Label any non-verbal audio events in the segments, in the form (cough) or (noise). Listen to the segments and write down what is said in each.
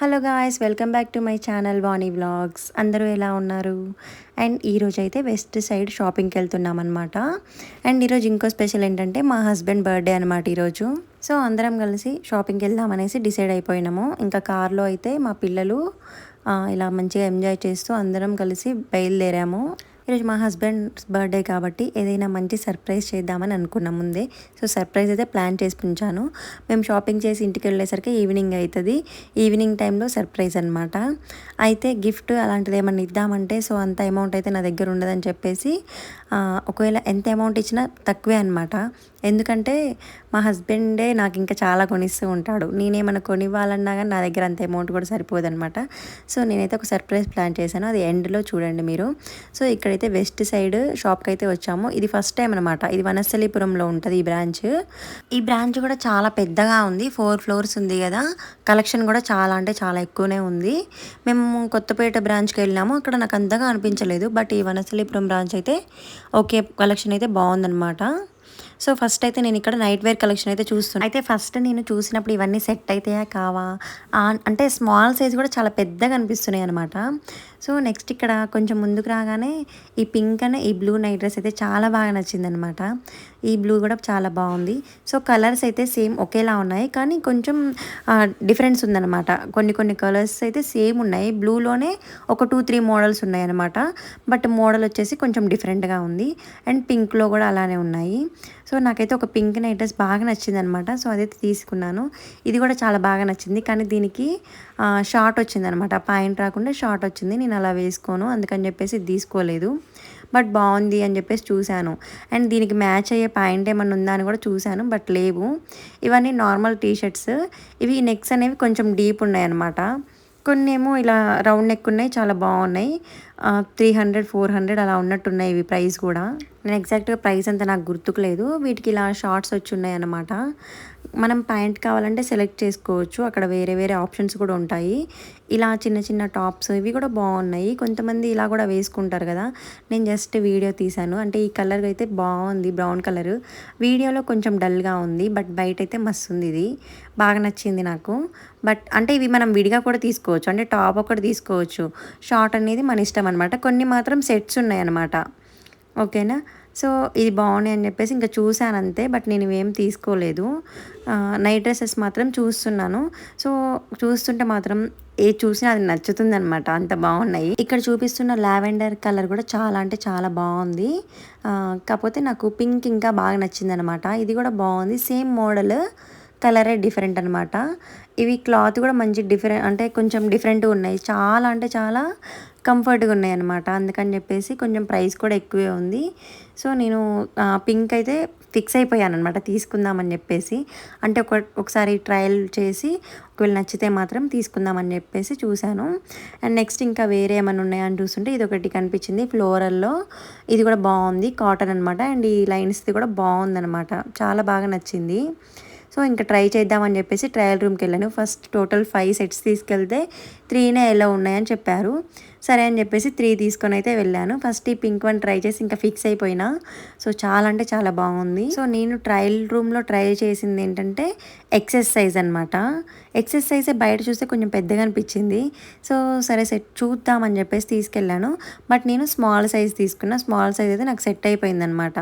Hello guys welcome back to my channel Vani vlogs. అందరూ ఎలా ఉన్నారు? అండ్ ఈరోజు అయితే వెస్ట్ సైడ్ షాపింగ్కి వెళ్తున్నాం అనమాట అండ్ ఈరోజు ఇంకో స్పెషల్ ఏంటంటే మా హస్బెండ్ బర్త్డే అనమాట ఈరోజు. సో అందరం కలిసి షాపింగ్కి వెళ్దాం అనేసి డిసైడ్ అయిపోయినాము. ఇంకా కార్లో అయితే మా పిల్లలు ఇలా మంచిగా ఎంజాయ్ చేస్తూ అందరం కలిసి బయలుదేరాము. ఈరోజు మా హస్బెండ్ బర్త్డే కాబట్టి ఏదైనా మంచి సర్ప్రైజ్ చేద్దామని అనుకున్నాం ముందే. సో సర్ప్రైజ్ అయితే ప్లాన్ చేసి ఉంచాను మేము షాపింగ్ చేసి ఇంటికి వెళ్ళేసరికి ఈవినింగ్ అవుతుంది. ఈవినింగ్ టైంలో సర్ప్రైజ్ అనమాట అయితే గిఫ్ట్ అలాంటిది ఏమన్నా ఇద్దామంటే సో అంత అమౌంట్ అయితే నా దగ్గర ఉండదని చెప్పేసి ఒకవేళ ఎంత అమౌంట్ ఇచ్చినా తక్కువే అనమాట ఎందుకంటే మా హస్బెండే నాకు ఇంకా చాలా కొనిస్తూ ఉంటాడు. నేనేమైనా కొనివ్వాలన్నా కానీ నా దగ్గర అంత అమౌంట్ కూడా సరిపోదన్నమాట సో నేనైతే ఒక సర్ప్రైజ్ ప్లాన్ చేశాను. అది ఎండ్లో చూడండి మీరు. సో ఇక్కడైతే వెస్ట్ సైడ్ షాప్కి అయితే వచ్చాము. ఇది ఫస్ట్ టైం అనమాట ఇది వనస్థలీపురంలో ఉంటుంది ఈ బ్రాంచ్. ఈ బ్రాంచ్ కూడా చాలా పెద్దగా ఉంది. ఫోర్ ఫ్లోర్స్ ఉంది కదా. కలెక్షన్ కూడా చాలా అంటే చాలా ఎక్కువనే ఉంది. మేము కొత్తపేట బ్రాంచ్కి వెళ్ళినాము. అక్కడ నాకు అంతగా అనిపించలేదు. బట్ ఈ వనస్థలీపురం బ్రాంచ్ అయితే ఓకే. కలెక్షన్ అయితే బాగుందన్నమాట. సో ఫస్ట్ అయితే నేను ఇక్కడ నైట్ వేర్ కలెక్షన్ అయితే చూస్తున్నాను అయితే ఫస్ట్ నేను చూసినప్పుడు ఇవన్నీ సెట్ అవుతాయా కావా? అంటే స్మాల్ సైజ్ కూడా చాలా పెద్దగా అనిపిస్తున్నాయి అనమాట సో నెక్స్ట్ ఇక్కడ కొంచెం ముందుకు రాగానే ఈ పింక్ అనే ఈ బ్లూ నైట్ డ్రెస్ అయితే చాలా బాగా నచ్చిందనమాట ఈ బ్లూ కూడా చాలా బాగుంది. సో కలర్స్ అయితే సేమ్ ఒకేలా ఉన్నాయి. కానీ కొంచెం డిఫరెన్స్ ఉందన్నమాట. కొన్ని కొన్ని కలర్స్ అయితే సేమ్ ఉన్నాయి. బ్లూలోనే ఒక టూ త్రీ మోడల్స్ ఉన్నాయి అనమాట బట్ మోడల్ వచ్చేసి కొంచెం డిఫరెంట్గా ఉంది. అండ్ పింక్లో కూడా అలానే ఉన్నాయి. సో నాకైతే ఒక పింక్ నైట్ డ్రెస్ బాగా నచ్చింది అనమాట సో అదైతే తీసుకున్నాను. ఇది కూడా చాలా బాగా నచ్చింది. కానీ దీనికి షార్ట్ వచ్చింది అనమాట పాయింట్ రాకుండా షార్ట్ వచ్చింది. నేను అలా వేసుకోను అందుకని చెప్పేసి తీసుకోలేదు. బట్ బాగుంది అని చెప్పేసి చూశాను. అండ్ దీనికి మ్యాచ్ అయ్యే ప్యాంట్ ఏమన్నా ఉందా అని కూడా చూశాను బట్ లేవు. ఇవన్నీ నార్మల్ టీషర్ట్స్. ఇవి నెక్స్ అనేవి కొంచెం డీప్ ఉన్నాయి అనమాట కొన్ని ఏమో ఇలా రౌండ్ నెక్ ఉన్నాయి చాలా బాగున్నాయి. త్రీ హండ్రెడ్ ఫోర్ హండ్రెడ్ అలా ఉన్నట్టున్నాయి ఇవి ప్రైస్ కూడా. నేను ఎగ్జాక్ట్గా ప్రైస్ అంతా నాకు గుర్తుకు లేదు. వీటికి ఇలా షార్ట్స్ వచ్చి ఉన్నాయి అన్నమాట. మనం ప్యాంట్ కావాలంటే సెలెక్ట్ చేసుకోవచ్చు. అక్కడ వేరే వేరే ఆప్షన్స్ కూడా ఉంటాయి. ఇలా చిన్న చిన్న టాప్స్ ఇవి కూడా బాగున్నాయి. కొంతమంది ఇలా కూడా వేసుకుంటారు కదా. నేను జస్ట్ వీడియో తీశాను. అంటే ఈ కలర్ అయితే బాగుంది బ్రౌన్ కలర్. వీడియోలో కొంచెం డల్గా ఉంది బట్ బయట అయితే మస్తు ఉంది ఇది. బాగా నచ్చింది నాకు. బట్ అంటే ఇవి మనం విడిగా కూడా తీసుకోవచ్చు. అంటే టాప్ ఒకటి తీసుకోవచ్చు. షార్ట్ అనేది మన ఇష్టం అనమాట కొన్ని మాత్రం సెట్స్ ఉన్నాయి అనమాట ఓకేనా? సో ఇది బాగున్నాయి అని చెప్పేసి ఇంకా చూశాను అంతే బట్ నేను ఇవేం తీసుకోలేదు. నైట్ డ్రెస్సెస్ మాత్రం చూస్తున్నాను. సో చూస్తుంటే మాత్రం ఏ చూసినా అది నచ్చుతుంది అనమాట అంత బాగున్నాయి. ఇక్కడ చూపిస్తున్న లావెండర్ కలర్ కూడా చాలా అంటే చాలా బాగుంది. కాకపోతే నాకు పింక్ ఇంకా బాగా నచ్చింది అనమాట ఇది కూడా బాగుంది. సేమ్ మోడల్ కలరే డిఫరెంట్ అనమాట ఇవి క్లాత్ కూడా మంచి డిఫరెంట్ అంటే కొంచెం డిఫరెంట్గా ఉన్నాయి. చాలా అంటే చాలా కంఫర్ట్గా ఉన్నాయి అనమాట అందుకని చెప్పేసి కొంచెం ప్రైస్ కూడా ఎక్కువే ఉంది. సో నేను పింక్ అయితే ఫిక్స్ అయిపోయాను అనమాట తీసుకుందామని చెప్పేసి. అంటే ఒక ఒకసారి ట్రయల్ చేసి ఒకవేళ నచ్చితే మాత్రం తీసుకుందామని చెప్పేసి చూశాను. అండ్ నెక్స్ట్ ఇంకా వేరే ఏమైనా ఉన్నాయని చూస్తుంటే ఇది ఒకటి కనిపించింది ఫ్లోరల్లో. ఇది కూడా బాగుంది. కాటన్ అనమాట అండ్ ఈ లైన్స్ది కూడా బాగుందనమాట చాలా బాగా నచ్చింది. సో ఇంకా ట్రై చేద్దామని చెప్పేసి ట్రయల్ రూమ్కి వెళ్ళాను. ఫస్ట్ టోటల్ ఫైవ్ సెట్స్ తీసుకెళ్తే త్రీనే ఎలా ఉన్నాయని చెప్పారు. సరే అని చెప్పేసి త్రీ తీసుకొని అయితే వెళ్ళాను. ఫస్ట్ ఈ పింక్ వన్ ట్రై చేసి ఇంకా ఫిక్స్ అయిపోయినా. సో చాలా అంటే చాలా బాగుంది. సో నేను ట్రయల్ రూమ్లో ట్రై చేసింది ఏంటంటే ఎక్సెస్ సైజ్ అనమాట ఎక్సెస్ బయట చూస్తే కొంచెం పెద్దగా అనిపించింది. సో సరే సెట్ చూద్దామని చెప్పేసి తీసుకెళ్ళాను. బట్ నేను స్మాల్ సైజ్ తీసుకున్నా. స్మాల్ సైజ్ అయితే నాకు సెట్ అయిపోయింది అనమాట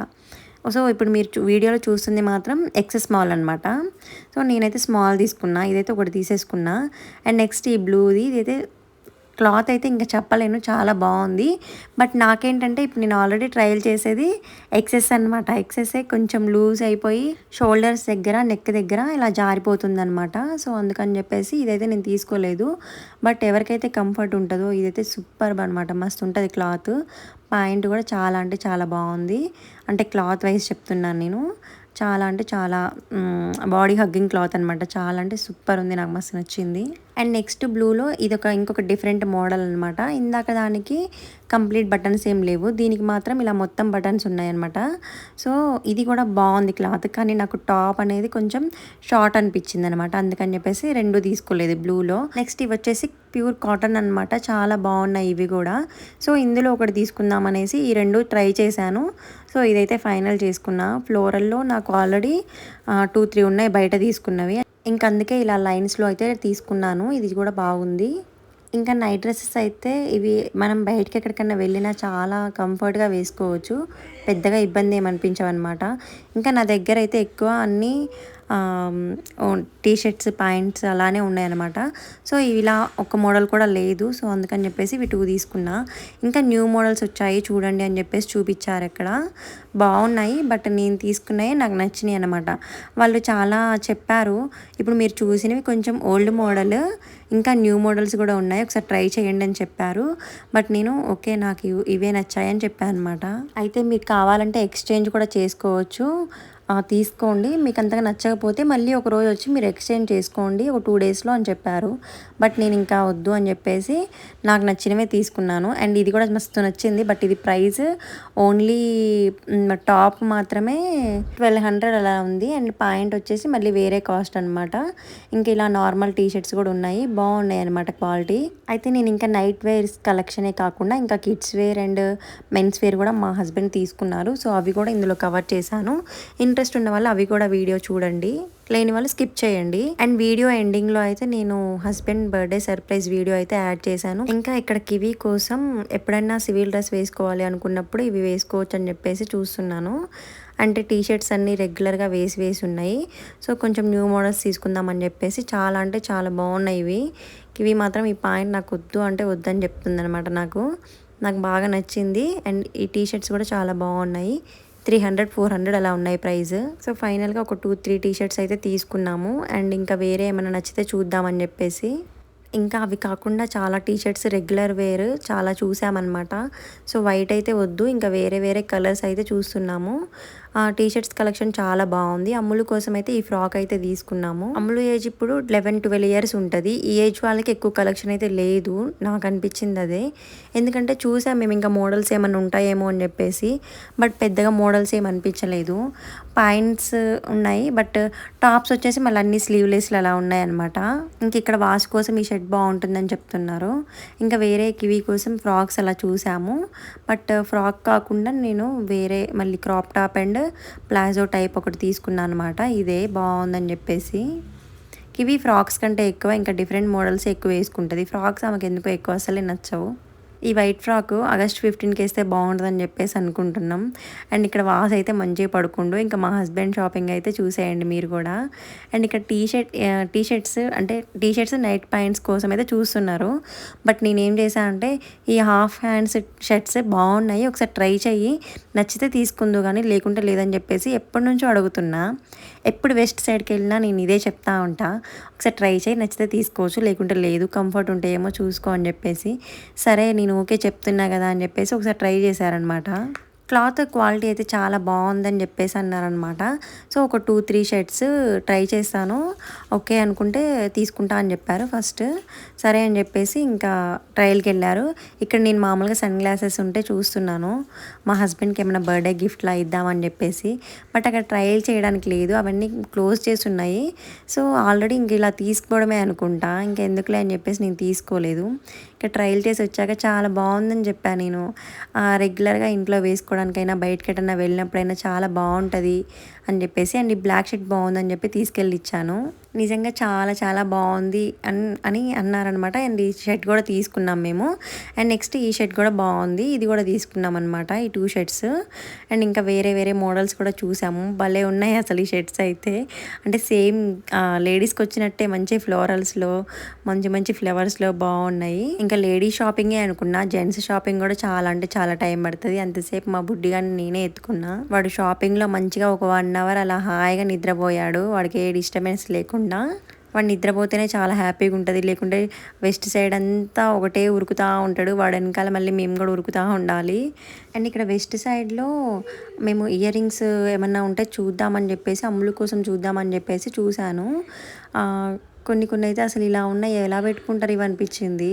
సో ఇప్పుడు మీరు వీడియోలో చూస్తుంది మాత్రం ఎక్స్ స్మాల్ అనమాట సో నేనైతే స్మాల్ తీసుకున్నా ఇదైతే ఒకటి తీసేసుకున్నా. అండ్ నెక్స్ట్ ఈ బ్లూది ఇదైతే క్లాత్ అయితే ఇంకా చెప్పలేను చాలా బాగుంది. బట్ నాకేంటంటే ఇప్పుడు నేను ఆల్రెడీ ట్రయల్ చేసేది ఎక్సెస్ అనమాట ఎక్సెస్సే కొంచెం లూజ్ అయిపోయి షోల్డర్స్ దగ్గర నెక్ దగ్గర ఇలా జారిపోతుంది అనమాట సో అందుకని చెప్పేసి ఇదైతే నేను తీసుకోలేదు. బట్ ఎవరికైతే కంఫర్ట్ ఉంటుందో ఇదైతే సూపర్ అనమాట మస్తు ఉంటుంది క్లాత్. పాయింట్ కూడా చాలా అంటే చాలా బాగుంది. అంటే క్లాత్ వైజ్ చెప్తున్నాను నేను. చాలా అంటే చాలా బాడీ హగ్గింగ్ క్లాత్ అనమాట చాలా అంటే సూపర్ ఉంది నాకు మస్తు నచ్చింది. అండ్ నెక్స్ట్ బ్లూలో ఇది ఒక ఇంకొక డిఫరెంట్ మోడల్ అనమాట ఇందాక దానికి కంప్లీట్ బటన్స్ ఏం లేవు. దీనికి మాత్రం ఇలా మొత్తం బటన్స్ ఉన్నాయన్నమాట. సో ఇది కూడా బాగుంది క్లాత్. కానీ నాకు టాప్ అనేది కొంచెం షార్ట్ అనిపించింది అనమాట అందుకని చెప్పేసి రెండు తీసుకోలేదు బ్లూలో. నెక్స్ట్ ఇవి వచ్చేసి ప్యూర్ కాటన్ అనమాట చాలా బాగున్నాయి ఇవి కూడా. సో ఇందులో ఒకటి తీసుకుందాం అనేసి ఈ రెండు ట్రై చేశాను. సో ఇదైతే ఫైనల్ చేసుకున్నా. ఫ్లోరల్లో నాకు ఆల్రెడీ టూ త్రీ ఉన్నాయి బయట తీసుకున్నవి. అందుకే ఇలా లైన్స్లో అయితే తీసుకున్నాను. ఇది కూడా బాగుంది. ఇంకా నైట్ డ్రెస్సెస్ అయితే ఇవి మనం బయటకి ఎక్కడికైనా వెళ్ళినా చాలా కంఫర్ట్గా వేసుకోవచ్చు. పెద్దగా ఇబ్బంది ఏమనిపించవన్నమాట. ఇంకా నా దగ్గర అయితే ఎక్కువ అన్నీ టీ షర్ట్స్ ప్యాంట్స్ అలానే ఉన్నాయన్నమాట. సో ఇలా ఒక మోడల్ కూడా లేదు. సో అందుకని చెప్పేసి ఇవి టూ తీసుకున్నా. ఇంకా న్యూ మోడల్స్ వచ్చాయి చూడండి అని చెప్పేసి చూపించారు ఇక్కడ బాగున్నాయి బట్ నేను తీసుకున్నాయి నాకు నచ్చినాయి అనమాట వాళ్ళు చాలా చెప్పారు ఇప్పుడు మీరు చూసినవి కొంచెం ఓల్డ్ మోడల్ ఇంకా న్యూ మోడల్స్ కూడా ఉన్నాయి. ఒకసారి ట్రై చేయండి అని చెప్పారు. బట్ నేను ఓకే నాకు ఇవే నచ్చాయని చెప్పాను అనమాట అయితే మీకు కావాలంటే ఎక్స్చేంజ్ కూడా చేసుకోవచ్చు. తీసుకోండి. మీకు అంతగా నచ్చకపోతే మళ్ళీ ఒక రోజు వచ్చి మీరు ఎక్స్చేంజ్ చేసుకోండి. ఒక టూ డేస్లో అని చెప్పారు. బట్ నేను ఇంకా వద్దు అని చెప్పేసి నాకు నచ్చినవే తీసుకున్నాను. అండ్ ఇది కూడా మస్తు నచ్చింది. బట్ ఇది ప్రైస్ ఓన్లీ టాప్ మాత్రమే ట్వెల్వ్ హండ్రెడ్ అలా ఉంది. అండ్ పాయింట్ వచ్చేసి మళ్ళీ వేరే కాస్ట్ అనమాట ఇంకా ఇలా నార్మల్ టీ షర్ట్స్ కూడా ఉన్నాయి. బాగున్నాయి అనమాట క్వాలిటీ. అయితే నేను ఇంకా నైట్ వేర్స్ కలెక్షనే కాకుండా ఇంకా kids wear and men's wear కూడా మా హస్బెండ్ తీసుకున్నారు. సో అవి కూడా ఇందులో కవర్ చేశాను. ఇంట్రెస్ట్ ఉన్న వాళ్ళు అవి కూడా వీడియో చూడండి. లేని వాళ్ళు స్కిప్ చేయండి. అండ్ వీడియో ఎండింగ్లో అయితే నేను హస్బెండ్ బర్త్డే సర్ప్రైజ్ వీడియో అయితే యాడ్ చేశాను. ఇంకా ఇక్కడ కివీ కోసం ఎప్పుడైనా సివిల్ డ్రెస్ వేసుకోవాలి అనుకున్నప్పుడు ఇవి వేసుకోవచ్చు అని చెప్పేసి చూస్తున్నాను. అంటే టీ షర్ట్స్ అన్నీ రెగ్యులర్గా వేసి వేసి ఉన్నాయి. సో కొంచెం న్యూ మోడల్స్ తీసుకుందామని చెప్పేసి చాలా అంటే చాలా బాగున్నాయి ఇవి. ఇవి మాత్రం ఈ పాయింట్ నాకు వద్దు అంటే వద్దని చెప్తుంది అనమాట నాకు. నాకు బాగా నచ్చింది. అండ్ ఈ టీ షర్ట్స్ కూడా చాలా బాగున్నాయి. త్రీ హండ్రెడ్ ఫోర్ హండ్రెడ్ అలా ఉన్నాయి ప్రైస్. సో ఫైనల్గా ఒక టూ త్రీ టీ షర్ట్స్ అయితే తీసుకున్నాము. అండ్ ఇంకా వేరే ఏమైనా నచ్చితే చూద్దామని చెప్పేసి. ఇంకా అవి కాకుండా చాలా టీ షర్ట్స్ రెగ్యులర్ వేర్ చాలా చూసామన్నమాట. సో వైట్ అయితే వద్దు ఇంకా వేరే వేరే కలర్స్ అయితే చూస్తున్నాము. టీ షర్ట్స్ కలెక్షన్ చాలా బాగుంది. అమ్ములు కోసం అయితే ఈ ఫ్రాక్ అయితే తీసుకున్నాము. అమ్ములు ఏజ్ ఇప్పుడు లెవెన్ ట్వెల్వ్ ఇయర్స్ ఉంటుంది. ఈ ఏజ్ వాళ్ళకి ఎక్కువ కలెక్షన్ అయితే లేదు. నాకు అనిపించింది అదే. ఎందుకంటే చూసాం మేము ఇంకా మోడల్స్ ఏమైనా ఉంటాయేమో అని చెప్పేసి బట్ పెద్దగా మోడల్స్ ఏమి అనిపించలేదు. పాయింట్స్ ఉన్నాయి బట్ టాప్స్ వచ్చేసి మళ్ళీ అన్ని స్లీవ్లెస్లు అలా ఉన్నాయి అనమాట ఇంక ఇక్కడ వాష్ కోసం ఈ షర్ట్ బాగుంటుందని చెప్తున్నారు. ఇంకా వేరే కివీ కోసం ఫ్రాక్స్ అలా చూసాము. బట్ ఫ్రాక్ కాకుండా నేను వేరే మళ్ళీ crop top and palazzo type ఒకటి తీసుకున్నాను అనమాట ఇదే బాగుందని చెప్పేసి. కివి ఫ్రాక్స్ కంటే ఎక్కువ ఇంకా డిఫరెంట్ మోడల్స్ ఎక్కువ వేసుకుంటుంది. ఫ్రాక్స్ ఆమెకు ఎందుకో ఎక్కువ అసలే నచ్చవు. ఈ వైట్ ఫ్రాక్ ఆగస్ట్ ఫిఫ్టీన్కి వేస్తే బాగుంటుందని చెప్పేసి అనుకుంటున్నాం. అండ్ ఇక్కడ వాస్ అయితే మంచిగా పడుకుండు. ఇంకా మా హస్బెండ్ షాపింగ్ అయితే చూసేయండి మీరు కూడా. అండ్ ఇక్కడ టీ షర్ట్ టీ షర్ట్స్ అంటే టీ షర్ట్స్ నైట్ ప్యాంట్స్ కోసం అయితే చూస్తున్నారు. బట్ నేనేం చేశానంటే ఈ హాఫ్ హ్యాండ్స్ షర్ట్స్ బాగున్నాయి. ఒకసారి ట్రై చెయ్యి. నచ్చితే తీసుకుందు కానీ లేకుంటే లేదని చెప్పేసి ఎప్పటి నుంచో అడుగుతున్నా. ఎప్పుడు వెస్ట్ సైడ్కి వెళ్ళినా నేను ఇదే చెప్తా ఉంటా. ఒకసారి ట్రై చేయి నచ్చితే తీసుకోవచ్చు లేకుంటే లేదు కంఫర్ట్ ఉంటే ఏమో చూసుకో అని చెప్పేసి. సరే నేను ఓకే చెప్తున్నా కదా అని చెప్పేసి ఒకసారి ట్రై చేశారనమాట. క్లాత్ క్వాలిటీ అయితే చాలా బాగుందని చెప్పేసి అన్నారనమాట సో ఒక టూ త్రీ షర్ట్స్ ట్రై చేస్తాను. ఓకే అనుకుంటే తీసుకుంటా అని చెప్పారు ఫస్ట్. సరే అని చెప్పేసి ఇంకా ట్రయల్కి వెళ్ళారు. ఇక్కడ నేను మామూలుగా సన్ గ్లాసెస్ ఉంటే చూస్తున్నాను. మా హస్బెండ్కి ఏమైనా బర్త్డే గిఫ్ట్లా ఇద్దామని చెప్పేసి. బట్ అక్కడ ట్రయల్ చేయడానికి లేదు. అవన్నీ క్లోజ్ చేసి ఉన్నాయి. సో ఆల్రెడీ ఇంక ఇలా తీసుకోవడమే అనుకుంటా. ఇంకెందుకులే అని చెప్పేసి నేను తీసుకోలేదు. ఇక ట్రయల్ చేసి వచ్చాక చాలా బాగుందని చెప్పాను నేను. రెగ్యులర్గా ఇంట్లో వేసుకోవడానికైనా బయటకి వెళ్ళినప్పుడైనా చాలా బాగుంటుంది అని చెప్పేసి అండ్ ఈ బ్లాక్ షర్ట్ బాగుందని చెప్పి తీసుకెళ్ళి ఇచ్చాను. నిజంగా చాలా చాలా బాగుంది అన్ అని అన్నారనమాట. అండ్ ఈ షర్ట్ కూడా తీసుకున్నాం మేము. అండ్ నెక్స్ట్ ఈ షర్ట్ కూడా బాగుంది. ఇది కూడా తీసుకున్నాం అనమాట ఈ టూ షర్ట్స్. అండ్ ఇంకా వేరే వేరే మోడల్స్ కూడా చూసాము. భలే ఉన్నాయి అసలు ఈ షర్ట్స్ అయితే. అంటే సేమ్ లేడీస్కి వచ్చినట్టే మంచి ఫ్లోరల్స్లో మంచి మంచి ఫ్లవర్స్లో బాగున్నాయి. ఇంకా లేడీ షాపింగే అనుకున్నా. జెంట్స్ షాపింగ్ కూడా చాలా అంటే చాలా టైం పడుతుంది. అంతసేపు మా బుడ్డిగా నేనే ఎత్తుకున్నా. వాడు షాపింగ్లో మంచిగా ఒక వన్ అవర్ అలా హాయిగా నిద్రపోయాడు. వాడికి ఏ డిస్టర్బెన్స్ లేకుండా వాడు నిద్రపోతేనే చాలా హ్యాపీగా ఉంటుంది. లేకుంటే వెస్ట్ సైడ్ అంతా ఒకటే ఉరుకుతూ ఉంటాడు. వాడు వెనకాల మళ్ళీ మేము కూడా ఉరుకుతూ ఉండాలి. అండ్ ఇక్కడ వెస్ట్ సైడ్లో మేము ఇయర్ రింగ్స్ ఏమన్నా ఉంటే చూద్దామని చెప్పేసి అమ్ములు కోసం చూద్దామని చెప్పేసి చూశాను. కొన్ని కొన్ని అయితే అసలు ఇలా ఉన్నాయి. ఎలా పెట్టుకుంటారు ఇవి అనిపించింది.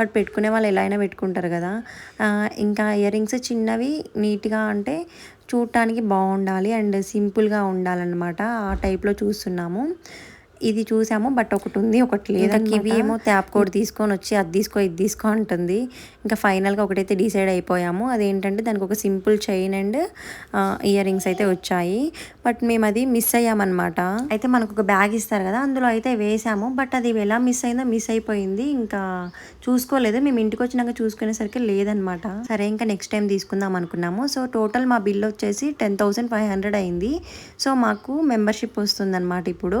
బట్ పెట్టుకునే వాళ్ళు ఎలా అయినా పెట్టుకుంటారు కదా. ఇంకా ఇయర్ రింగ్స్ చిన్నవి నీట్గా అంటే చూడటానికి బాగుండాలి. అండ్ సింపుల్గా ఉండాలన్నమాట. ఆ టైప్లో చూస్తున్నాము. ఇది చూసాము బట్ ఒకటి ఉంది ఒకటి లేదు కివి ఏమో ట్యాప్ కోడ్ తీసుకొని వచ్చి అది తీసుకో ఇది తీసుకో అంటుంది. ఇంకా ఫైనల్గా ఒకటైతే డిసైడ్ అయిపోయాము. అదేంటంటే దానికి ఒక simple chain and ear rings అయితే వచ్చాయి. బట్ మేము అది మిస్ అయ్యామన్నమాట. అయితే మనకు ఒక బ్యాగ్ ఇస్తారు కదా అందులో అయితే వేసాము. బట్ అది ఎలా మిస్ అయిందో మిస్ అయిపోయింది. ఇంకా చూసుకోలేదు? మేము ఇంటికి వచ్చినాక చూసుకునేసరికి లేదనమాట సరే ఇంకా నెక్స్ట్ టైం తీసుకుందాం అనుకున్నాము. సో టోటల్ మా బిల్ వచ్చేసి టెన్ థౌసండ్ ఫైవ్ హండ్రెడ్ అయింది. సో మాకు మెంబర్షిప్ వస్తుందన్నమాట ఇప్పుడు.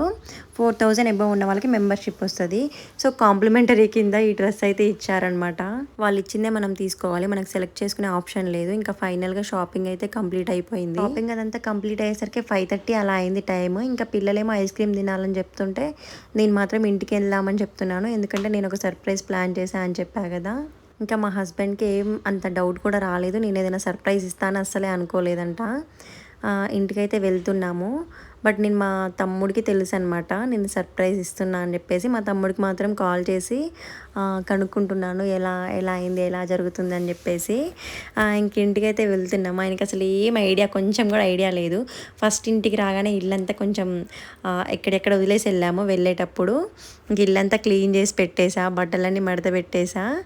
ఫోర్ థౌజండ్ ఎబో ఉన్న వాళ్ళకి మెంబర్షిప్ వస్తుంది. సో కాంప్లిమెంటరీ కింద ఈ డ్రెస్ అయితే ఇచ్చారనమాట వాళ్ళు ఇచ్చిందే మనం తీసుకోవాలి. మనకు సెలెక్ట్ చేసుకునే ఆప్షన్ లేదు. ఇంకా ఫైనల్గా షాపింగ్ అయితే కంప్లీట్ అయిపోయింది. షాపింగ్ అదంతా కంప్లీట్ అయ్యేసరికి ఫైవ్ థర్టీ అలా అయింది టైం ఇంకా పిల్లలేమో ఐస్ క్రీమ్ తినాలని చెప్తుంటే నేను మాత్రం ఇంటికి వెళ్దామని చెప్తున్నాను. ఎందుకంటే నేను ఒక సర్ప్రైజ్ ప్లాన్ చేసి చేశా అని చెప్పా కదా. ఇంకా మా హస్బెండ్కి ఏం అంత డౌట్ కూడా రాలేదు. నేను ఏదైనా సర్ప్రైజ్ ఇస్తాను అస్సలే అనుకోలేదంట. ఇంటికైతే వెళ్తున్నాము. బట్ నేను మా తమ్ముడికి తెలుసు అనమాట నేను సర్ప్రైజ్ ఇస్తున్నా అని చెప్పేసి మా తమ్ముడికి మాత్రం కాల్ చేసి కనుక్కుంటున్నాను. ఎలా ఎలా అయింది ఎలా జరుగుతుంది అని చెప్పేసి. ఆ, ఇంక వెళ్తున్నాము ఆయనకి అసలు ఏం ఐడియా కొంచెం కూడా ఐడియా లేదు. ఫస్ట్ ఇంటికి రాగానే ఇల్లంతా కొంచెం ఎక్కడెక్కడ వదిలేసి వెళ్ళాము వెళ్ళేటప్పుడు. ఇంక ఇల్లంతా క్లీన్ చేసి పెట్టేసా బట్టలన్నీ మడత పెట్టేసా.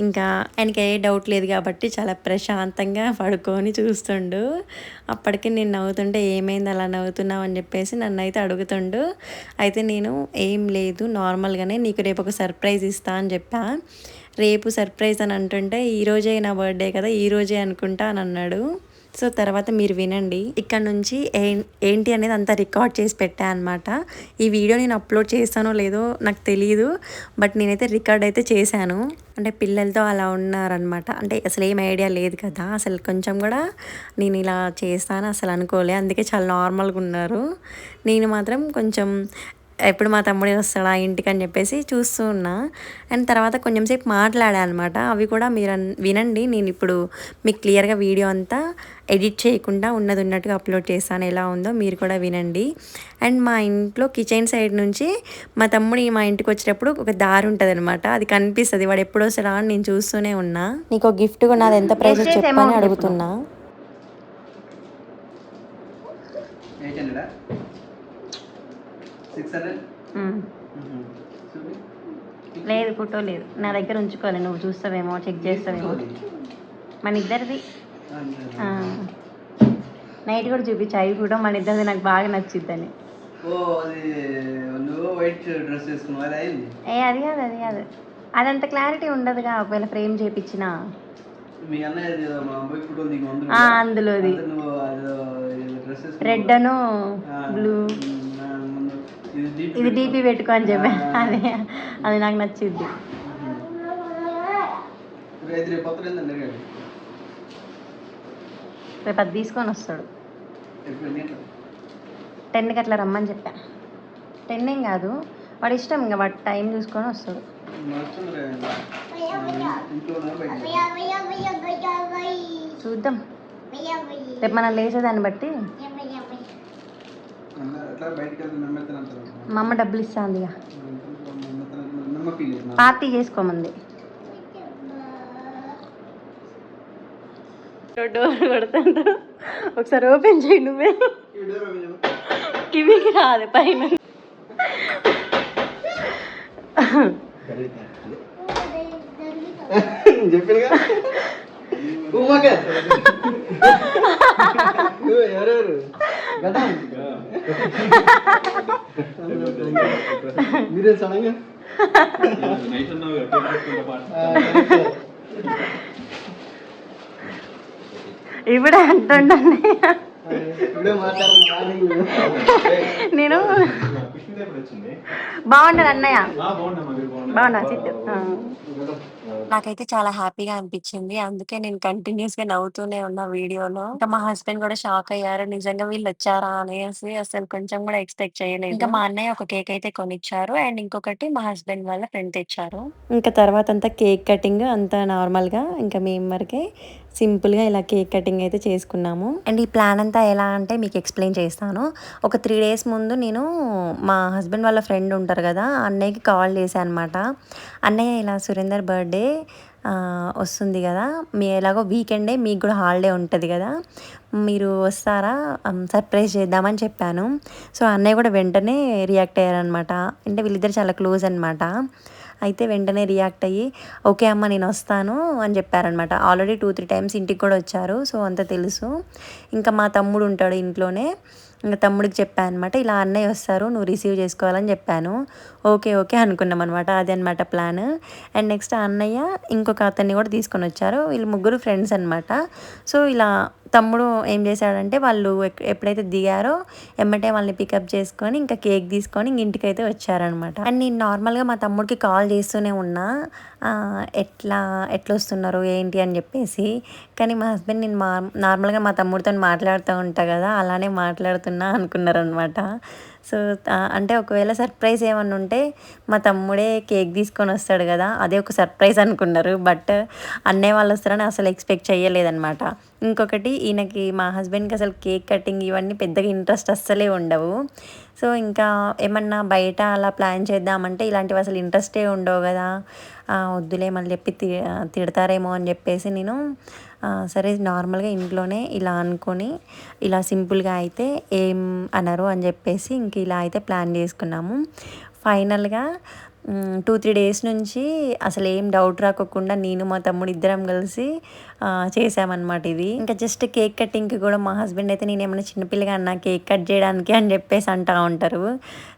ఇంకా ఆయనకి ఏ డౌట్ లేదు కాబట్టి చాలా ప్రశాంతంగా (laughs) పడుకొని చూస్తుండు. అప్పటికి నేను నవ్వుతుంటే ఏమైంది అలా నవ్వుతున్నావు? అని చెప్పేసి నన్ను అయితే అడుగుతుండు. అయితే నేను ఏం లేదు నార్మల్గానే నీకు రేపు ఒక సర్ప్రైజ్ ఇస్తా అని చెప్పా. రేపు సర్ప్రైజ్ అని అంటుంటే ఈ రోజే నా బర్త్డే కదా ఈరోజే అనుకుంటా అని అన్నాడు. సో తర్వాత మీరు వినండి. ఇక్కడ నుంచి ఏం- ఏంటి అనేది అంతా రికార్డ్ చేసి పెట్టా అనమాట ఈ వీడియో నేను అప్లోడ్ చేస్తానో లేదో నాకు తెలియదు బట్ నేనైతే రికార్డ్ అయితే చేశాను. అంటే పిల్లలతో అలా ఉన్నారనమాట అంటే అసలు ఏం ఐడియా లేదు కదా అసలు కొంచెం కూడా నేను ఇలా చేస్తాను అసలు అనుకోలే అందుకే చాలా నార్మల్గా ఉన్నారు. నేను మాత్రం కొంచెం ఎప్పుడు మా తమ్ముడు వస్తాడా ఇంటికి అని చెప్పేసి చూస్తూ ఉన్నా. అండ్ తర్వాత కొంచెం సేపు మాట్లాడా అనమాట అవి కూడా మీరు వినండి. నేను ఇప్పుడు మీకు క్లియర్గా వీడియో అంతా ఎడిట్ చేయకుండా ఉన్నది ఉన్నట్టుగా అప్లోడ్ చేస్తాను. ఎలా ఉందో మీరు కూడా వినండి. అండ్ మా ఇంట్లో కిచెన్ సైడ్ నుంచి మా తమ్ముడు మా ఇంటికి వచ్చేటప్పుడు ఒక దారి ఉంటుంది అనమాట అది కనిపిస్తుంది. వాడు ఎప్పుడు వస్తాడా అని నేను చూస్తూనే ఉన్నా. నీకు ఒక గిఫ్ట్ కొన్నది ఎంత ప్రైస్ చెప్పని అడుగుతున్నా. Six hundred? లేదు ఫోటో లేదు. నా దగ్గర ఉంచుకోవాలి. నువ్వు చూస్తావేమో చెక్ చేస్తావేమో. మన ఇద్దరిది. నైట్ కూడా చూపించు. అవి కూడా మన ఇద్దరిది నాకు బాగా అయింది? ఏ అది కాదు అది కాదు. అదంత క్లారిటీ ఉండదుగా ఒకవేళ ఫ్రేమ్ చేపించిన. అందులోది. రెడ్ అను బ్లూ ఇది డీప్ పెట్టుకో. అని చెప్పా. అదే అది నాకు నచ్చిద్ది. రేపు అది తీసుకొని వస్తాడు? టెన్కి అట్లా రమ్మని చెప్పా. టెన్ ఏం కాదు. వాడి ఇష్టం ఇంకా వాడి టైం చూసుకొని వస్తాడు. చూద్దాం. రేపు మనం లేచేదాన్ని బట్టి అట్లా బయటకు వెళ్తే మెమ్మెత్తని అంటారు మా అమ్మ డబ్బులు ఇస్తాంది పార్టీ చేసుకోమంది. డోర్ కొడుతుండు ఒకసారి ఓపెన్ చేయి నువ్వే. కివికి రాదు పైన. ఉమ్మకే ఎవరెవరు గదా మీరే సడన్గా ఇప్పుడే అంటుండ ఇప్పుడే మాట్లాడాలి మార్నింగ్ నేను బాగున్నాడు అన్నయ్య. బాగున్నా చిట్టు నాకైతే చాలా హ్యాపీగా అనిపించింది. అందుకే నేను కంటిన్యూస్గా నవ్వుతూనే ఉన్నా వీడియోలో. ఇంకా మా హస్బెండ్ కూడా షాక్ అయ్యారు. నిజంగా వీళ్ళు వచ్చారా అనేసి అసలు కొంచెం కూడా ఎక్స్పెక్ట్ చేయలేదు. ఇంకా మా అన్నయ్య ఒక కేక్ అయితే కొనిచ్చారు. అండ్ ఇంకొకటి మా హస్బెండ్ వాళ్ళ ఫ్రెండ్ తెచ్చారు. ఇంకా తర్వాత అంతా కేక్ కటింగ్ అంతా నార్మల్గా ఇంకా మేము వరకే సింపుల్గా ఇలా కేక్ కటింగ్ అయితే చేసుకున్నాము. అండ్ ఈ ప్లాన్ అంతా ఎలా అంటే మీకు ఎక్స్ప్లెయిన్ చేస్తాను. ఒక త్రీ డేస్ ముందు నేను మా హస్బెండ్ వాళ్ళ ఫ్రెండ్ ఉంటారు కదా అన్నయ్యకి కాల్ చేశాను అనమాట అన్నయ్య ఇలా సురేందర్ బర్త్డే వస్తుంది కదా. మీ ఎలాగో వీకెండే మీకు కూడా హాలిడే ఉంటుంది కదా. మీరు వస్తారా? సర్ప్రైజ్ చేద్దామని చెప్పాను. సో అన్నయ్య కూడా వెంటనే రియాక్ట్ అయ్యారనమాట. అంటే వీళ్ళిద్దరు చాలా క్లోజ్ అనమాట అయితే వెంటనే రియాక్ట్ అయ్యి ఓకే అమ్మ నేను వస్తాను అని చెప్పారనమాట ఆల్రెడీ టూ త్రీ టైమ్స్ ఇంటికి కూడా వచ్చారు. సో అంత తెలుసు. ఇంకా మా తమ్ముడు ఉంటాడు ఇంట్లోనే. ఇంకా తమ్ముడికి చెప్పాను అనమాట ఇలా అన్నయ్య వస్తారు నువ్వు రిసీవ్ చేసుకోవాలని చెప్పాను. ఓకే ఓకే అనుకున్నాం అనమాట అదే అనమాట ప్లాన్ అండ్ నెక్స్ట్ అన్నయ్య ఇంకొక అతన్ని కూడా తీసుకొని వచ్చారు. వీళ్ళు ముగ్గురు ఫ్రెండ్స్ అనమాట సో ఇలా తమ్ముడు ఏం చేశాడంటే వాళ్ళు ఎప్పుడైతే దిగారో ఎమ్మటే వాళ్ళని పికప్ చేసుకొని ఇంకా కేక్ తీసుకొని ఇంక ఇంటికైతే వచ్చారనమాట అండ్ నేను నార్మల్గా మా తమ్ముడికి కాల్ చేస్తూనే ఉన్నా. ఎట్లా ఎట్లా వస్తున్నారు ఏంటి అని చెప్పేసి. కానీ మా హస్బెండ్ నేను మా నార్మల్గా మా తమ్ముడితో మాట్లాడుతూ ఉంటా కదా అలానే మాట్లాడుతున్నా అనుకున్నారనమాట సో అంటే ఒకవేళ సర్ప్రైజ్ ఏమన్నా ఉంటే మా తమ్ముడే కేక్ తీసుకొని వస్తాడు కదా అదే ఒక సర్ప్రైజ్ అనుకున్నారు. బట్ అన్నయ్య వాళ్ళు వస్తారని అసలు ఎక్స్పెక్ట్ చేయలేదన్నమాట ఇంకొకటి ఈయనకి మా హస్బెండ్కి అసలు కేక్ కటింగ్ ఇవన్నీ పెద్దగా ఇంట్రెస్ట్ అస్సలే ఉండవు. సో ఇంకా ఏమన్నా బయట అలా ప్లాన్ చేద్దామంటే ఇలాంటివి అసలు ఇంట్రెస్టే ఉండవు కదా. వద్దులే మళ్ళీ చెప్పి తిడతారేమో అని చెప్పేసి నేను సరే నార్మల్గా ఇంట్లోనే ఇలా అనుకొని ఇలా సింపుల్గా అయితే ఏం అనరు అని చెప్పేసి ఇంక ఇలా అయితే ప్లాన్ చేసుకున్నాము. ఫైనల్గా టూ త్రీ డేస్ నుంచి అసలు ఏం డౌట్ రాకోకుండా నేను మా తమ్ముడు ఇద్దరం కలిసి చేసామన్నమాట ఇది. ఇంకా జస్ట్ కేక్ కటింగ్కి కూడా మా హస్బెండ్ అయితే నేను ఏమైనా చిన్నపిల్లగా అన్న కేక్ కట్ చేయడానికి అని చెప్పేసి అంటూ ఉంటారు.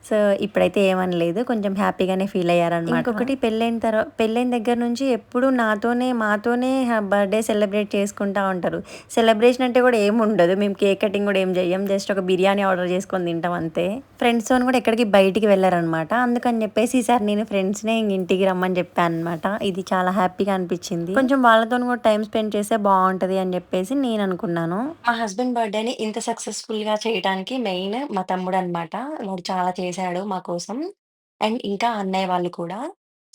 సో ఇప్పుడైతే ఏమనలేదు. కొంచెం హ్యాపీగానే ఫీల్ అయ్యారనమాట ఇంకొకటి పెళ్ళైన తర్వాత పెళ్ళైన దగ్గర నుంచి ఎప్పుడు నాతోనే మాతోనే బర్త్డే సెలబ్రేట్ చేసుకుంటా ఉంటారు. సెలబ్రేషన్ అంటే కూడా ఏమి ఉండదు. మేము కేక్ కటింగ్ కూడా ఏం చేయం జస్ట్ ఒక బిర్యానీ ఆర్డర్ చేసుకొని తింటాం అంతే. ఫ్రెండ్స్తో కూడా ఎక్కడికి బయటికి వెళ్ళారనమాట అందుకని చెప్పేసి ఈసారి నేను ఫ్రెండ్స్నే ఇంటికి రమ్మని చెప్పాను అనమాట ఇది చాలా హ్యాపీగా అనిపించింది. కొంచెం వాళ్ళతో కూడా టైం స్పెండ్ చేస్తే బాగుంటుంది అని చెప్పేసి నేను అనుకున్నాను మా హస్బెండ్ బర్త్డేని ఇంత సక్సెస్ఫుల్గా చేయడానికి మెయిన్ మా తమ్ముడు అనమాట వాడు చాలా చేశాడు మా కోసం. అండ్ ఇంకా అన్నయ్య వాళ్ళు కూడా.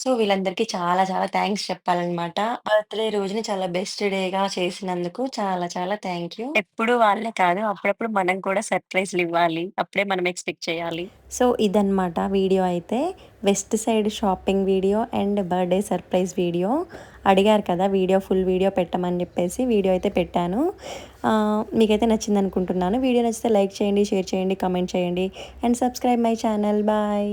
సో వీళ్ళందరికీ చాలా చాలా థ్యాంక్స్ చెప్పాలన్నమాట. బర్త్డే రోజుని చాలా బెస్ట్ డేగా చేసినందుకు చాలా చాలా థ్యాంక్ యూ. ఎప్పుడు వాళ్ళే కాదు అప్పుడప్పుడు మనం కూడా సర్ప్రైజ్లు ఇవ్వాలి. అప్పుడే మనం ఎక్స్పెక్ట్ చేయాలి. సో ఇదన్నమాట వీడియో అయితే. Westside shopping video and birthday surprise video. అడిగారు కదా వీడియో ఫుల్ వీడియో పెట్టమని చెప్పేసి వీడియో అయితే పెట్టాను. మీకైతే నచ్చింది అనుకుంటున్నాను వీడియో నచ్చితే లైక్ చేయండి షేర్ చేయండి కమెంట్ చేయండి. And subscribe my channel. Bye.